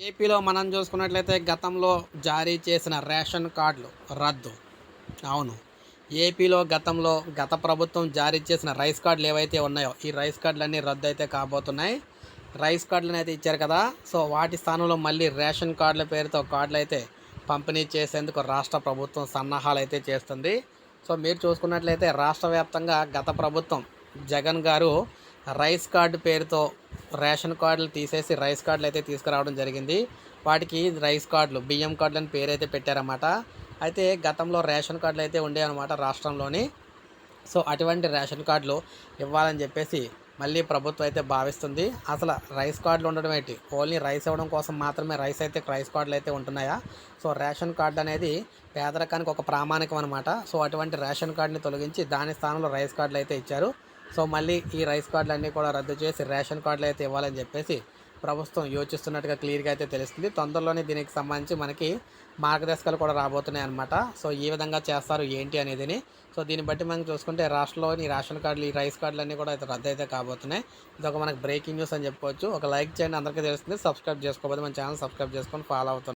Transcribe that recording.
ఏపీలో మనం చూసుకున్నట్లయితే గతంలో జారీ చేసిన రేషన్ కార్డులు రద్దు. అవును. ఏపీలో గతంలో గత ప్రభుత్వం జారీ చేసిన రైస్ కార్డులు ఏవైతే ఉన్నాయో ఈ రైస్ కార్డులన్నీ రద్దు అయితే కాబోతున్నాయి. రైస్ కార్డులను అయితే ఇచ్చారు కదా. సో వాటి స్థానంలో మళ్ళీ రేషన్ కార్డుల పేరుతో కార్డులు అయితే పంపిణీ చేసేందుకు రాష్ట్ర ప్రభుత్వం సన్నాహాలు అయితే చేస్తుంది. సో మీరు చూసుకున్నట్లయితే రాష్ట్ర వ్యాప్తంగా గత ప్రభుత్వం జగన్ గారు రైస్ కార్డు పేరుతో రేషన్ కార్డులు తీసేసి రైస్ కార్డులు అయితే తీసుకురావడం జరిగింది. వాటికి రైస్ కార్డులు బియ్యం కార్డులు అని పేరు అయితే పెట్టారన్నమాట. అయితే గతంలో రేషన్ కార్డులు అయితే ఉండేవన్నమాట రాష్ట్రంలోని. సో అటువంటి రేషన్ కార్డులు ఇవ్వాలని చెప్పేసి మళ్ళీ ప్రభుత్వం అయితే భావిస్తుంది. అసలు రైస్ కార్డులు ఉండడం ఏంటి? ఓన్లీ రైస్ ఇవ్వడం కోసం మాత్రమే రైస్ అయితే రైస్ కార్డులు అయితే ఉంటున్నాయా? సో రేషన్ కార్డు అనేది పేదరికానికి ఒక ప్రామాణికం అనమాట సో అటువంటి రేషన్ కార్డుని తొలగించి దాని స్థానంలో రైస్ కార్డులు అయితే ఇచ్చారు. సో మళ్ళీ ఈ రైస్ కార్డులన్నీ కూడా రద్దు చేసి రేషన్ కార్డులు అయితే ఇవ్వాలని చెప్పేసి ప్రభుత్వం యోచిస్తున్నట్టుగా క్లియర్గా అయితే తెలుస్తుంది. తొందరలోనే దీనికి సంబంధించి మనకి మార్గదర్శకాలు కూడా రాబోతున్నాయి అనమాట సో ఈ విధంగా చేస్తారు ఏంటి అనేదిని. సో దీన్ని బట్టి మనం చూసుకుంటే రాష్ట్రంలోని రేషన్ కార్డులు ఈ రైస్ కార్డులు అన్నీ కూడా అయితే రద్దు అయితే కాబోతున్నాయి. ఇదొక ఒక బ్రేకింగ్ న్యూస్ అని చెప్పుకోవచ్చు. ఒక లైక్ చేయండి. అందరికీ తెలుస్తుంది. సబ్స్క్రైబ్ చేసుకోబోతుంది మన ఛానల్ సబ్స్క్రైబ్ చేసుకొని ఫాలో అవుతుంది